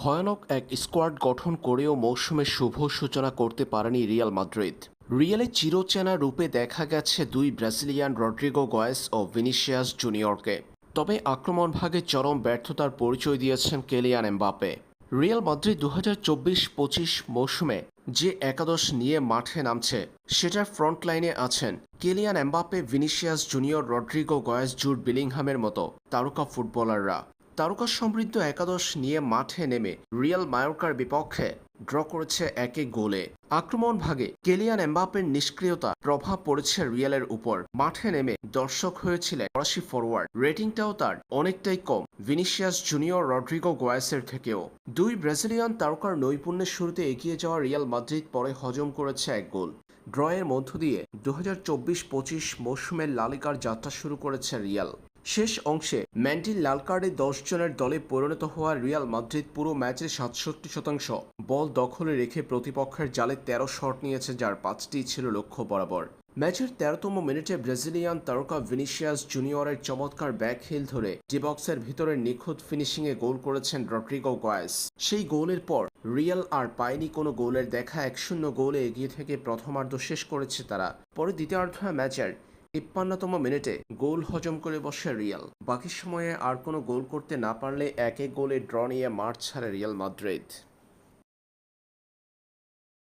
ভয়ানক এক স্কোয়াড গঠন করেও মৌসুমের শুভ সূচনা করতে পারেনি রিয়াল মাদ্রিদ। রিয়ালে চিরচেনা রূপে দেখা গেছে দুই ব্রাজিলিয়ান রড্রিগো গয়েস ও ভিনিসিয়াস জুনিয়রকে। তবে আক্রমণ ভাগে চরম ব্যর্থতার পরিচয় দিয়েছেন কেলিয়ান এমবাপে রিয়াল মাদ্রিদ দু হাজার চব্বিশ পঁচিশ মৌসুমে যে একাদশ নিয়ে মাঠে নামছে, সেটার ফ্রন্ট লাইনে আছেন Kylian Mbappe Vinicius junior Rodrygo Goes, Jude বিলিংহামের মতো তারকা ফুটবলাররা। তারকা সমৃদ্ধ একাদশ নিয়ে মাঠে নেমে রিয়াল মায়োর্কার বিপক্ষে ড্র করেছে একে গোলে। আক্রমণ ভাগে কেলিয়ান এমবাপের নিষ্ক্রিয়তা প্রভাব পড়েছে রিয়ালের উপর। মাঠে নেমে দর্শক হয়েছিলেন ফরাসি ফরওয়ার্ড রেটিংটাও তার অনেকটাই কম। ভিনিসিয়াস জুনিয়র রড্রিগো গোয়াসের থেকেও। দুই ব্রাজিলিয়ান তারকার নৈপুণ্যের শুরুতে এগিয়ে যাওয়া রিয়াল মাদ্রিদ পরে হজম করেছে এক গোল। ড্রয়ের মধ্য দিয়ে দু হাজার চব্বিশ পঁচিশ মৌসুমের লালিকার যাত্রা শুরু করেছে রিয়াল। শেষ অংশে ম্যান্ডির লাল কার্ডে দশ জনের দলে পরিণত হওয়া রিয়াল মাদ্রিদ পুরো ম্যাচের সাতষট্টি শতাংশ বল দখলে রেখে প্রতিপক্ষের জালে তেরো শট নিয়েছে যার পাঁচটি ছিল লক্ষ্য বরাবর। ম্যাচের তেরোতম মিনিটে ব্রাজিলিয়ান তারকা ভিনিসিয়াস জুনিয়রের চমৎকার ব্যাক হিল ধরে ডিবক্সের ভিতরে নিখুঁত ফিনিশিংয়ে গোল করেছেন রড্রিগো গয়েস সেই গোলের পর রিয়াল আর পায়নি কোনো গোলের দেখা, এক শূন্য গোলে এগিয়ে থেকে প্রথমার্ধ শেষ করেছে তারা। পরে দ্বিতীয়ার্ধ ম্যাচের তিপ্পান্নতম মিনিটে গোল হজম করে বসে রিয়াল। বাকি সময়ে আর কোনো গোল করতে না পারলে এক গোলে ড্র নিয়ে মাঠ ছাড়ে রিয়াল মাদ্রিদ।